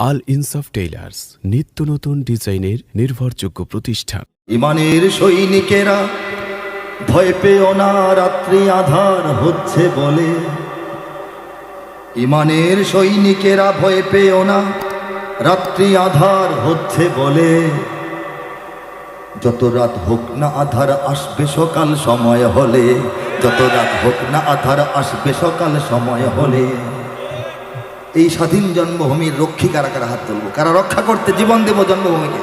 আল ইনসাফ টেইলার্স নিত্য নতুন ডিজাইনের নির্ভরযোগ্য প্রতিষ্ঠান। ইমানের সৈনিকেরা ভয় পেও না, রাত্রি আধার হচ্ছে বলে। ইমানের সৈনিকেরা ভয় পেও না, রাত্রি আধার হচ্ছে বলে। যত রাত হোক না আধার আসবে সকাল সময় হলে, যত রাত হোক না আধার আসবে সকাল সময় হলে। এই স্বাধীন জন্মভূমির রক্ষী কারা কারা হাত তুলবো? কারা রক্ষা করতে জীবন দেব জন্মভূমিকে?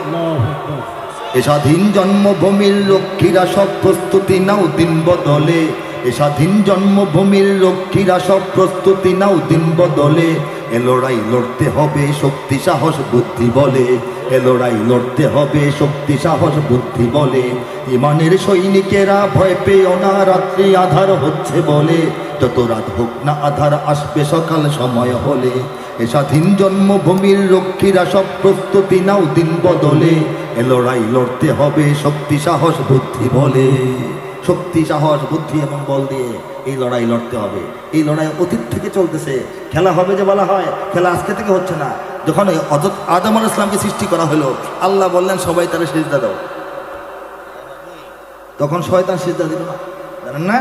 এ স্বাধীন জন্মভূমির রক্ষীরা সব প্রস্তুতি নাও দিন বদলে। এ স্বাধীন জন্মভূমির রক্ষীরা সব প্রস্তুতি নাও দিন বদলে। এ লড়াই লড়তে হবে শক্তি, সাহস, বুদ্ধি, বলে। এ লড়াই লড়তে হবে শক্তি, সাহস, বুদ্ধি, বলে। ইমানের সৈনিকেরা ভয় পেও না, রাত্রি আধার হচ্ছে বলে। যত রাত হোক না আধার, আসবে সকাল সময় হলে। এ স্বাধীন জন্মভূমির রক্ষীরা সব প্রস্তুতি নাও দিন বদলে। এ লড়াই লড়তে হবে শক্তি, সাহস, বুদ্ধি বলে। শক্তি, সাহস, বুদ্ধি এবং বল দিয়ে এই লড়াই লড়তে হবে। এই লড়াই অতীত থেকে চলতেছে। খেলা হবে যে বলা হয়, খেলা আজকে থেকে হচ্ছে না। যখন আদম আল ইসলামকে সৃষ্টি করা হলো, আল্লাহ বললেন, সবাই তারা সিজদা দাও। তখন শয়তান সিজদা দিল না। জানেন না?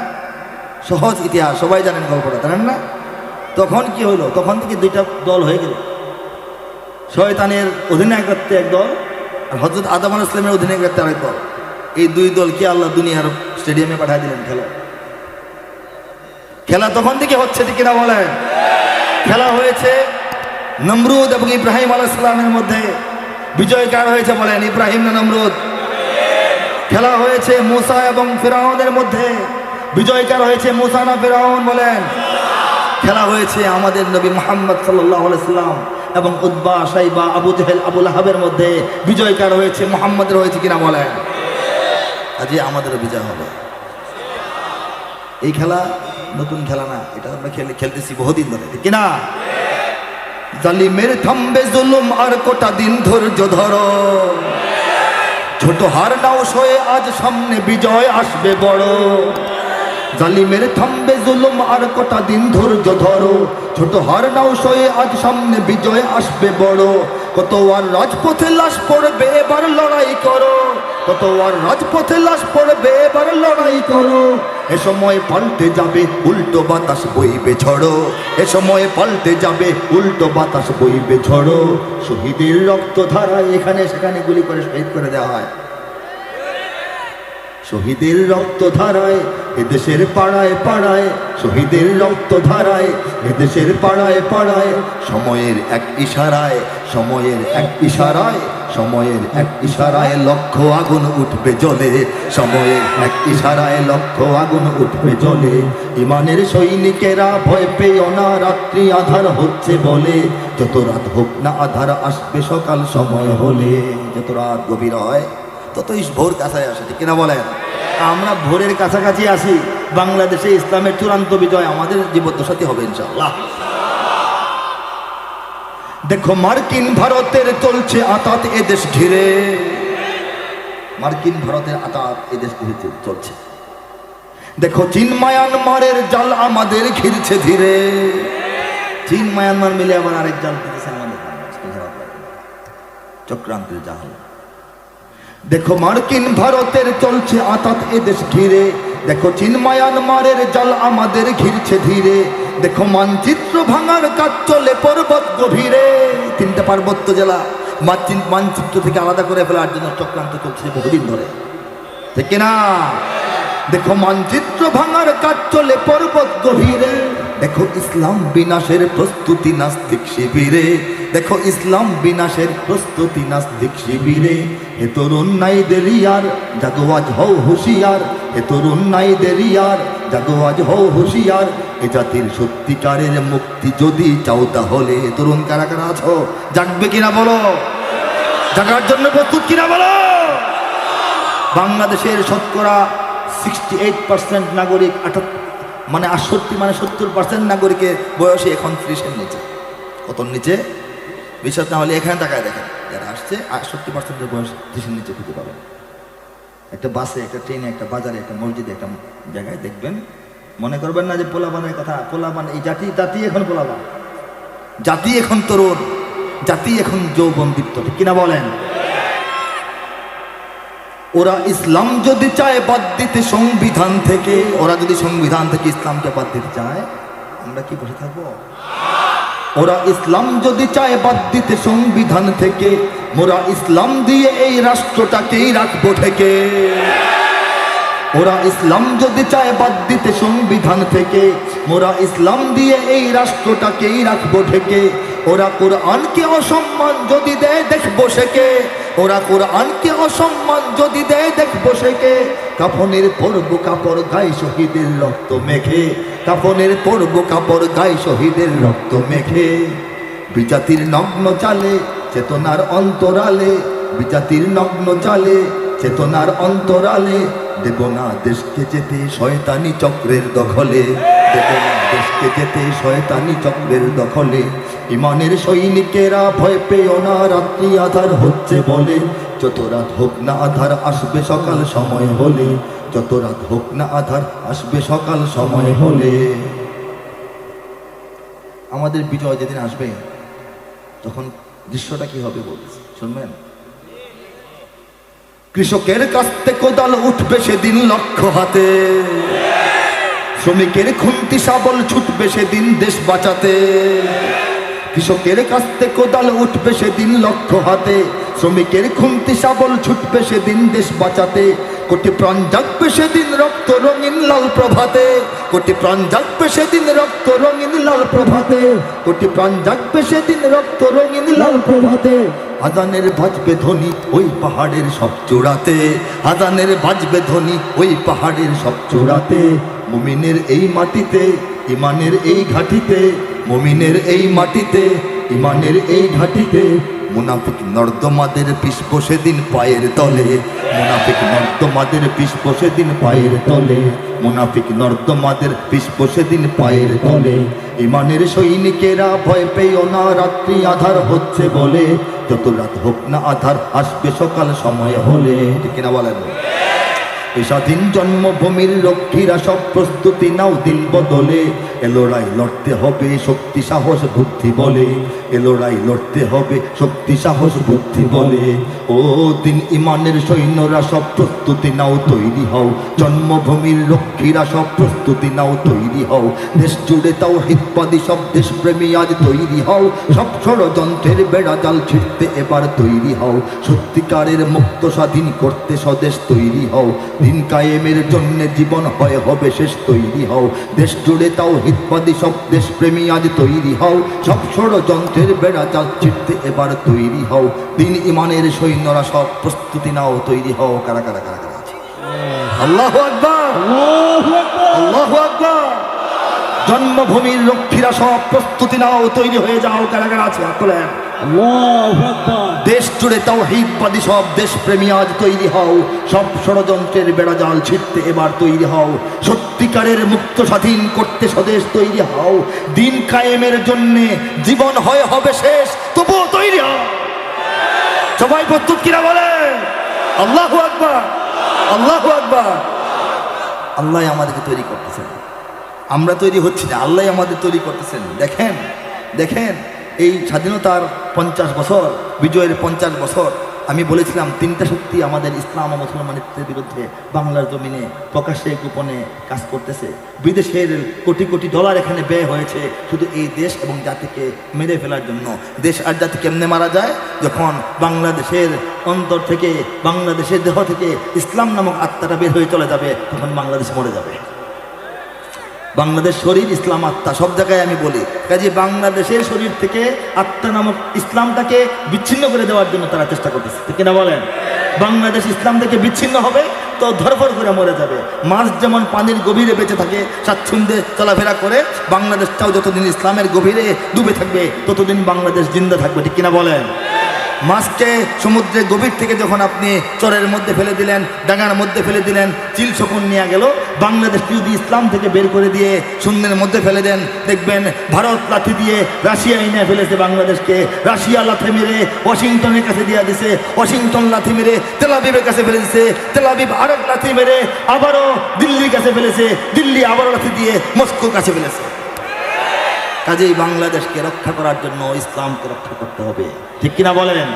সহজ ইতিহাস, সবাই জানেন গল্পটা, জানেন না? তখন কি হলো তখন থেকে দুইটা দল হয়ে গেল। শয়তানের অধিনায়কত্বে এক দল আর হজরত আদম আল ইসলামের অধিনায়কত্বে আরেক দল। এই দুই দলকে আল্লাহ দুনিয়ার স্টেডিয়ামে পাঠিয়ে দিলেন? খেলা। খেলা তখন থেকে হচ্ছে, ঠিক কিনা বলেন? খেলা হয়েছে নমরুদ এবং ইব্রাহিম আল ইসলামের মধ্যে। বিজয় কার হয়েছে বলেন? ইব্রাহিম না নমরুদ? খেলা হয়েছে মুসা এবং ফেরাউনের মধ্যে। বিজয় কার হয়েছে মুসানা ফেরাউন বলেন। খেলা হয়েছে আমাদের নবী মোহাম্মদ সাল্লাম এবং উদ্বা সাইবা, আবু জহেল আবুল আহাবের মধ্যে বিজয় কার হয়েছে, মোহাম্মদের হয়েছে কিনা বলেন। আজকে আমাদেরও বিজয় হবে। এই খেলা নতুন খেলা না, এটা আমরা খেলে খেলতেছি বহুদিন ধরে কিনা? জালিমের থামবে জুলুম আর কোটা দিন ধৈর্য ধরো। ছোট হার নাও সয়ে আজ সামনে বিজয় আসবে বড়। জালিমের থামবে জুলুম আর কটা দিন ধৈর্য ধরো। ছোট হার নাও সয়ে আজ সামনে বিজয় আসবে বড়। কত আর রাজপথে লাশ পড়বে এবার লড়াই করো। কত আর রাজপথে লাশ পড়বে এবার লড়াই করো। এ সময় পাল্টে যাবে উল্টো বাতাস বইবে ঝড়ো। এ সময় পাল্টে যাবে উল্টো বাতাস বইবে ঝড়ো। শহীদের রক্ত ধারায় এখানে সেখানে গুলি করে শহীদ করে দেওয়া হয়। শহীদের রক্ত ধারায়, এদেশের পাড়ায় পাড়ায়, শহীদের রক্ত ধারায়, এদেশের পাড়ায় পাড়ায়, সময়ের এক ইশারায়, সময়ের এক ইশারায়, সময়ের এক ইশারায় লক্ষ আগুন উঠবে জলে, সময়ের এক ইশারায় লক্ষ আগুন উঠবে জলে। ইমানের সৈনিকেরা ভয় পেও না, রাত্রি আধার হচ্ছে বলে। যত রাত হোক না, আধার আসবে সকাল সময় হলে। যত রাত গভীর হয় ততই ভোর কাছায় আসে, ঠিক কিনা বলেন? আমরা ভোরের কাছাকাছি আসি, বাংলাদেশে ইসলামের চূড়ান্ত বিজয় আমাদের জীবদ্দশাতে হবে ইনশাল্লাহ দেখো, মার্কিন ভারতের চলছে আতাত এদেশ ঘিরে। মার্কিন ভারতের আতাত এদেশ ঘিরে চলছে। দেখো, চীন মায়ানমারের জাল আমাদের ঘিরছে ধীরে। চীন মায়ানমার মিলে আবার আরেক জাল পেতেছে আমাদের চক্রান্তের জাহাজ। দেখো মার্কিন ভারতের চলছে আতাত এদেশ ঘিরে। দেখো চীন মায়ানমারের জল আমাদের ঘিরছে ধীরে। দেখো মানচিত্র ভাঙার কাজ চলে পর্বত গভীরে। তিনটা পার্বত্য জেলা মানচিত্র থেকে আলাদা করে ফেলার জন্য চক্রান্ত চলছে বহুদিন ধরে। ঠিক না দেখো মানচিত্র ভাঙার কাজ চলে পর্বত গভীরে। দেখো ইসলাম বিনাশের প্রস্তুতি নাস্তিক শিবিরে। দেখো ইসলাম বিনাশের প্রস্তুতি নাস্তিক শিবিরে। হে তরুণ নাই দেরিয়ার জাগো আজ হও হুঁশিয়ার। হে তরুণ নাই দেরিয়ার জাগো আজ হও হুঁশিয়ার। এ জাতির সত্যিকারের মুক্তি যদি চাও তাহলে তরুণ কারা কারা আছো? জাগবে কিনা বলো? জাগার জন্য প্রস্তুত কিনা বলো? বাংলাদেশের শতকরা সিক্সটি এইট পার্সেন্ট নাগরিক, আঠাত মানে আটষট্টি মানে সত্তর পার্সেন্ট নাগরিকের বয়সে এখন ত্রিশের নিচে। কত নিচে? বিশ্বাস না হলে এখানে তাকায় দেখেন। যারা আসছে আটষট্টি পার্সেন্টের বয়স দেশের নিচে খুঁজে পাবেন। একটা বাসে, একটা ট্রেনে, একটা বাজারে, একটা মসজিদে, একটা জায়গায় দেখবেন। মনে করবেন না যে পোলাবানের কথা পোলাবান এই জাতি জাতি এখন পোলাবান জাতি এখন তরুণ, জাতি এখন যৌবন দীপ্ত, ঠিক কিনা বলেন? ওরা ইসলাম যদি চায়, বাদ দিতে সংবিধান থেকে, ওরা যদি সংবিধান থেকে ইসলামকে বাদ দিতে চায়, আমরা কি বসে থাকব? ওরা ইসলাম যদি চায়, বাদ দিতে সংবিধান থেকে। মোরা ইসলাম দিয়ে এই রাষ্ট্রটাকেই রাখব থেকে ওরা ইসলাম যদি চায়, বাদ দিতে সংবিধান থেকে। মোরা ইসলাম দিয়ে এই রাষ্ট্রটাকেই রাখব ঢেকে। ওরা কোরআনকে অসম্মান যদি দেয়, দেখব সেকে ওরা কোরআনকে অসম্মান যদি দেয়, দেখব সেকে কাফনের পরব কাপড় গায়ে শহীদের রক্ত মেখে, কাফনের পরব কাপড় গায়ে শহীদের রক্ত মেখে। বিজাতির নগ্ন চালে চেতনার অন্তরালে, বিজাতির নগ্ন চালে চেতনার অন্তরালে, দেব না দেশকে যেতে শয়তানি চক্রের দখলে। দেব না দেশকে যেতে শয়তানি চক্রের দখলে। ইমানের সৈনিকেরা ভয় পেও না, রাত্রি আধার হচ্ছে বলে। যত রাত হোক না আধার, আসবে সকাল সময় হলে। যত রাত হোক না আধার, আসবে সকাল সময় হলে। আমাদের বিজয় যেদিন আসবে, তখন দৃশ্যটা কি হবে বলতেছি, শুনবেন? কৃষকের কাছ থেকে কোদাল উঠবে সেদিন লক্ষ্য হাতে। শ্রমিকের খুন্তি সাবল ছুটবে সেদিন দেশ বাঁচাতে। কৃষকের কাছ থেকে কোদাল উঠবে সেদিন লক্ষ্য হাতে। শ্রমিকের খুন্তি শাবল ছুটবে সেদিন দেশ বাঁচাতে। কোটি প্রাণ জাগবে সেদিন রক্ত রঙিন লাল প্রভাতে। কোটি প্রাণ জাগবে সেদিন রক্ত রঙিন লাল প্রভাতে। কোটি প্রাণ জাগবে সেদিন রক্ত রঙিন লাল প্রভাতে। আদানের বাজবে ধ্বনি ওই পাহাড়ের সব চূড়াতে। আদানের বাজবে ধ্বনি ওই পাহাড়ের সব চূড়াতে। মুমিনের এই মাটিতে ইমানের এই ঘাটিতে, মুমিনের এই মাটিতে ইমানের এই ঘাটিতে মুনাফিক নর্দমাদের পিস বসে দিন পায়ের তলে। মুনাফিক নর্দমাদের পিস বসে দিন পায়ের তলে। মুনাফিক নর্দমাদের পিস বসে দিন পায়ের তলে। ইমানের সৈনিকেরা ভয় পেয়েও না, রাত্রি আধার হচ্ছে বলে। যত রাত হোক না, আধার আসবে সকাল সময় হলে। ঠিক বলেন? স্বাধীন জন্মভূমির লক্ষ্মীরা সব প্রস্তুতি নাও দিন বদলে। এ লড়াই লড়তে হবে শক্তি, সাহস, বুদ্ধি বলে। এ লড়াই লড়তে হবে শক্তি, সাহস, বুদ্ধি বলে। ও দিন ইমানের সৈন্যরা সব প্রস্তুতি নাও তৈরি হও। জন্মভূমির লক্ষ্মীরা সব প্রস্তুতি নাও তৈরি হও। দেশ জুড়ে তাও হিতবাদী সব দেশপ্রেমী আজ তৈরি হও। সব ষড়যন্ত্রের বেড়া জাল ছিঁড়তে এবার তৈরি হও। সত্যিকারের মুক্ত স্বাধীন করতে স্বদেশ তৈরি হও। দিন কায়েমের জন্য জীবন হয় হবে শেষ তৈরি হও। দেশ জুড়ে তাও হিতবাদী সব দেশপ্রেমী আজ তৈরি হও। সব ষড়যন্ত্রের বেড়া জাল ছিঁড়তে এবার তৈরি হও। দিন ইমানের সৈন্যরা সব প্রস্তুতি নাও তৈরি হও। কারা কারা কারা কারা আছে? আল্লাহ আকবার! আল্লাহ আকবার! জন্মভূমির লক্ষ্মীরা সব প্রস্তুতি নাও তৈরি হয়ে যাও। কারা কারা আছে? হাত তোলেন। দেশ জুড়ে তাও হিতবাদী সব দেশপ্রেমী আজ তৈরি হও। সব ষড়যন্ত্রের বেড়াজাল ছিটতে এবার তৈরি হও। সত্যিকারের মুক্ত স্বাধীন করতে স্বদেশ তৈরি হও। দিন কায়েমের জন্যে জীবন হয়, হবে শেষ, তবুও তৈরি হও। সবাই প্রস্তুত কিনা বলে আল্লাহ আকবার। আল্লাহ আকবার। আল্লাহ আমাদেরকে তৈরি করতেছেন। আমরা তৈরি হচ্ছি না, আল্লাহ আমাদের তৈরি করতেছেন। দেখেন দেখেন। এই স্বাধীনতার পঞ্চাশ বছর, বিজয়ের পঞ্চাশ বছর, আমি বলেছিলাম তিনটা শক্তি আমাদের ইসলাম ও মুসলমানিত্বের বিরুদ্ধে বাংলার জমিনে প্রকাশ্যে গোপনে কাজ করতেছে। বিদেশের কোটি কোটি ডলার এখানে ব্যয় হয়েছে শুধু এই দেশ এবং জাতিকে মেরে ফেলার জন্য। দেশ আর জাতি কেমনে মারা যায়? যখন বাংলাদেশের অন্তর থেকে, বাংলাদেশের দেহ থেকে ইসলাম নামক আত্মাটা বের হয়ে চলে যাবে, তখন বাংলাদেশ মরে যাবে। বাংলাদেশ শরীর, ইসলাম, আত্মা, সব জায়গায় আমি বলি। কাজে বাংলাদেশের শরীর থেকে আত্মা নামক ইসলামটাকে বিচ্ছিন্ন করে দেওয়ার জন্য তারা চেষ্টা করতেছে। ঠিক কিনা বলেন? বাংলাদেশ ইসলাম থেকে বিচ্ছিন্ন হবে, তো ধরফর করে মরে যাবে। মাছ যেমন পানির গভীরে বেঁচে থাকে, স্বাচ্ছন্দ্যে চলাফেরা করে, বাংলাদেশটাও যতদিন ইসলামের গভীরে ডুবে থাকবে, ততদিন বাংলাদেশ জিন্দা থাকবে। ঠিক কিনা বলেন? মাছকে সমুদ্রের গভীর থেকে যখন আপনি চরের মধ্যে ফেলে দিলেন, ডাঙার মধ্যে ফেলে দিলেন, চিল শকুন নিয়ে গেল বাংলাদেশকে যদি ইসলাম থেকে বের করে দিয়ে শূন্যের মধ্যে ফেলে দেন। দেখবেন, ভারত লাথি দিয়ে রাশিয়া এনে ফেলেছে বাংলাদেশকে। রাশিয়া লাথি মেরে ওয়াশিংটনের কাছে দিয়ে দিছে। ওয়াশিংটন লাথি মেরে তেলাবিবের কাছে ফেলে দিছে। তেলাবিব আরেক লাথি মেরে আবারও দিল্লির কাছে ফেলেছে। দিল্লি আবারও লাথি দিয়ে মস্কোর কাছে ফেলেছে। কাজেই বাংলাদেশকে রক্ষা করার জন্য ইসলামকে রক্ষা করতে হবে। ঠিক কিনা বলেন?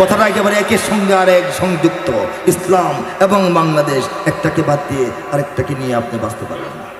কথাটা একেবারে একের সঙ্গে আর এক সংযুক্ত। ইসলাম এবং বাংলাদেশ একটাকে বাদ দিয়ে আরেকটাকে নিয়ে আপনি বাঁচতে পারবেন না।